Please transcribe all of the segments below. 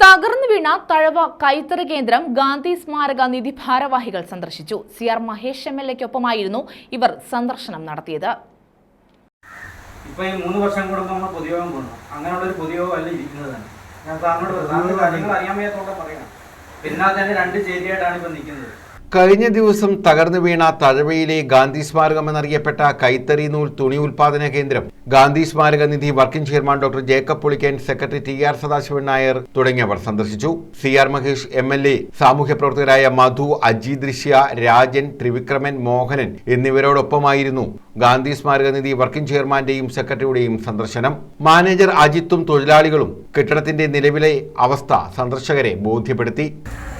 തകർന്നു വീണ തഴവ കൈത്തറി കേന്ദ്രം ഗാന്ധി സ്മാരക നിധി ഭാരവാഹികൾ സന്ദർശിച്ചു. C R Mahesh M L എക്കൊപ്പമായിരുന്നു ഇവർ സന്ദർശനം നടത്തിയത്. ഇപ്പൊ ഈ മൂന്ന് വർഷം കൂടുമ്പോൾ നമ്മൾ പൊതുയോഗം കൊണ്ടു അങ്ങനെയുള്ള ഒരു പൊതുയോഗം അല്ല ഇരിക്കുന്നത് തന്നെ. ഞാൻ സാറിനോട് സാറിന് കാര്യങ്ങൾ അറിയാൻ വയ്യാത്തോടെ പറയാം. പിന്നെ തന്നെ രണ്ട് ചേരിയായിട്ടാണ് ഇപ്പൊ നിൽക്കുന്നത്. കഴിഞ്ഞ ദിവസം തകർന്നു വീണ തഴവയിലെ ഗാന്ധി സ്മാരകം എന്നറിയപ്പെട്ട കൈത്തറി നൂൽ തുണി ഉൽപാദന കേന്ദ്രം ഗാന്ധി സ്മാരക നിധി working chairman doctor Jacob Pulikkan secretary T R Sadasivan Nair തുടങ്ങിയവർ സന്ദർശിച്ചു. C R Mahesh M L A സാമൂഹ്യ പ്രവർത്തകരായ മധു അജി ദൃശ്യ രാജൻ ത്രിവിക്രമൻ മോഹനൻ എന്നിവരോടൊപ്പമായിരുന്നു ഗാന്ധി സ്മാരക നിധി വർക്കിംഗ് ചെയർമാന്റെയും സെക്രട്ടറിയുടെയും സന്ദർശനം. മാനേജർ അജിത്തും തൊഴിലാളികളും കെട്ടിടത്തിന്റെ നിലവിലെ അവസ്ഥ സന്ദർശകരെ ബോധ്യപ്പെടുത്തി.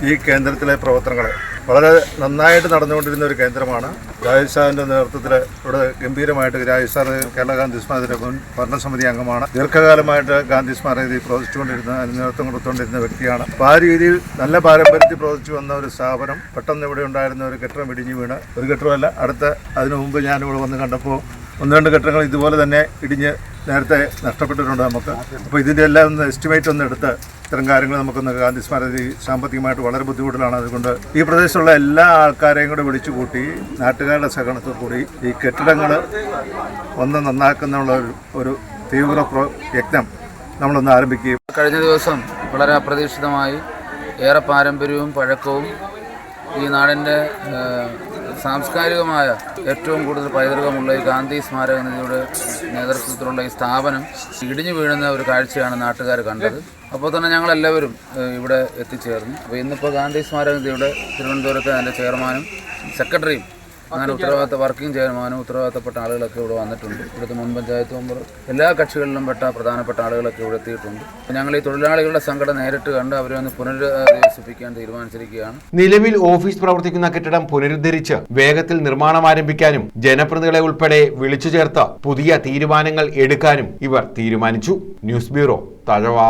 ഈ കേന്ദ്രത്തിലെ പ്രവർത്തനങ്ങൾ വളരെ നന്നായിട്ട് നടന്നുകൊണ്ടിരുന്ന ഒരു കേന്ദ്രമാണ്. രാജേഷ് നേതൃത്വത്തിൽ ഇവിടെ ഗംഭീരമായിട്ട് സാർ കേരള ഗാന്ധി സ്മാരക മുൻ ഭരണസമിതി അംഗമാണ്. ദീർഘകാലമായിട്ട് ഗാന്ധി സ്മാരകത്തിൽ പ്രവർത്തിച്ചുകൊണ്ടിരുന്ന അതിന് നേതൃത്വം കൊടുത്തുകൊണ്ടിരുന്ന വ്യക്തിയാണ്. അപ്പോൾ ആ രീതിയിൽ നല്ല പാരമ്പര്യത്തിൽ പ്രവർത്തിച്ചു വന്ന ഒരു സ്ഥാപനം പെട്ടെന്ന് ഇവിടെ ഉണ്ടായിരുന്ന ഒരു കെട്ടിടം ഇടിഞ്ഞു വീണ്. ഒരു കെട്ടിടമല്ല അടുത്ത അതിനു മുമ്പ് ഞാനിവിടെ വന്ന് കണ്ടപ്പോൾ ഒന്ന് രണ്ട് ഘട്ടങ്ങൾ ഇതുപോലെ തന്നെ ഇടിഞ്ഞ് നേരത്തെ നഷ്ടപ്പെട്ടിട്ടുണ്ട് നമുക്ക്. അപ്പോൾ ഇതിന്റെ എല്ലാം ഒന്ന് എസ്റ്റിമേറ്റ് ഒന്ന് എടുത്ത് ഇത്തരം കാര്യങ്ങൾ നമുക്കൊന്ന് ഗാന്ധി സ്മാരതി സാമ്പത്തികമായിട്ട് വളരെ ബുദ്ധിമുട്ടിലാണ്. അതുകൊണ്ട് ഈ പ്രദേശത്തുള്ള എല്ലാ ആൾക്കാരെയും കൂടെ വിളിച്ചു കൂട്ടി നാട്ടുകാരുടെ സഹകരണത്തിൽ കൂടി ഈ കെട്ടിടങ്ങൾ ഒന്ന് നന്നാക്കുന്നുള്ള ഒരു ഒരു തീവ്ര യജ്ഞം നമ്മളൊന്ന് ആരംഭിക്കുകയും കഴിഞ്ഞ ദിവസം വളരെ അപ്രതീക്ഷിതമായി ഏറെ പാരമ്പര്യവും പഴക്കവും ഈ നാടിന്റെ സാംസ്കാരികമായ ഏറ്റവും കൂടുതൽ പൈതൃകമുള്ള ഈ ഗാന്ധി സ്മാരക നിധിയുടെ നേതൃത്വത്തിലുള്ള ഈ സ്ഥാപനം ഇടിഞ്ഞു വീഴുന്ന ഒരു കാഴ്ചയാണ് നാട്ടുകാർ കണ്ടത്. അപ്പോൾ തന്നെ ഞങ്ങളെല്ലാവരും ഇവിടെ എത്തിച്ചേർന്നു. അപ്പോൾ ഇന്നിപ്പോൾ ഗാന്ധി സ്മാരക നിധിയുടെ തിരുവനന്തപുരത്തെ അതിന്റെ ചെയർമാനും സെക്രട്ടറിയും അങ്ങനെ ഉത്തരവാദിത്ത വർക്കിംഗ് ചെയർമാനും ഉത്തരവാദിത്തപ്പെട്ട ആളുകളൊക്കെ ഇവിടെ വന്നിട്ടുണ്ട്. ഇവിടുത്തെ മുൻ പഞ്ചായത്ത് മെമ്പർ എല്ലാ കക്ഷികളിലും പെട്ട പ്രധാനപ്പെട്ട ആളുകളൊക്കെ ഇവിടെ എത്തിയിട്ടുണ്ട്. ഞങ്ങൾ ഈ തൊഴിലാളികളുടെ സംഘടന നേരിട്ട് കണ്ട് അവരെ ഒന്ന് പുനരധിവസിപ്പിക്കാൻ തീരുമാനിച്ചിരിക്കുകയാണ്. നിലവിൽ ഓഫീസ് പ്രവർത്തിക്കുന്ന കെട്ടിടം പുനരുദ്ധരിച്ച് വേഗത്തിൽ നിർമ്മാണം ആരംഭിക്കാനും ജനപ്രതിനിധികളെ ഉൾപ്പെടെ വിളിച്ചു പുതിയ തീരുമാനങ്ങൾ എടുക്കാനും ഇവർ തീരുമാനിച്ചു. News bureau Thazhava.